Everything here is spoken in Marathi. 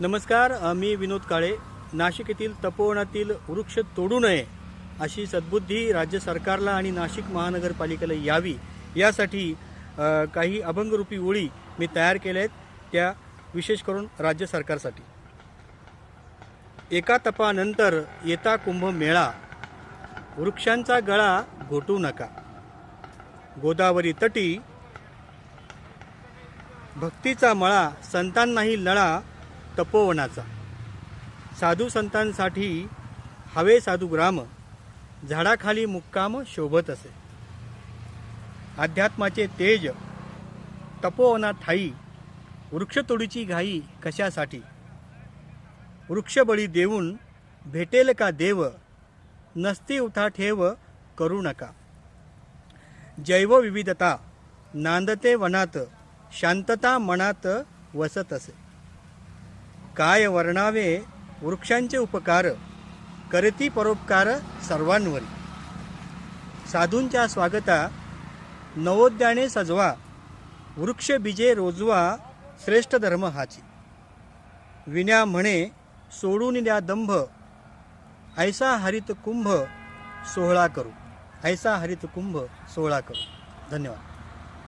नमस्कार मी विनोद काळे. नाशिक येथील तपोवनातील वृक्ष तोडू नये अशी सद्बुद्धी राज्य सरकारला आणि नाशिक महानगरपालिकेला यावी यासाठी काही अभंगरूपी ओळी मी तयार केल्या आहेत त्या विशेष करून राज्य सरकारसाठी. एका तपानंतर येता कुंभमेळा वृक्षांचा गळा घोटू नका. गोदावरी तटी. भक्तीचा मळा संतांनाही लळा. तपोवनाचा. साधू संतांसाठी हवे साधू ग्राम झाडाखाली मुक्काम शोभत असे. अध्यात्माचे तेज तपोवनात ठाई वृक्षतोडीची घाई कशासाठी? वृक्षबळी देऊन भेटेल का देव? नसती उठा ठेव करू नका. जैवविविधता नांदते वनात शांतता मनात वसत असे. काय वर्णावे वृक्षांचे उपकार करती परोपकार सर्वांवरी. साधूंच्या स्वागता नवोद्याने सजवा वृक्ष बीजे रोजवा श्रेष्ठ धर्म हाची. विण्या म्हणे सोडून द्या दंभ ऐसा हरित कुंभ सोहळा करू. ऐसा हरित कुंभ सोहळा करू. धन्यवाद.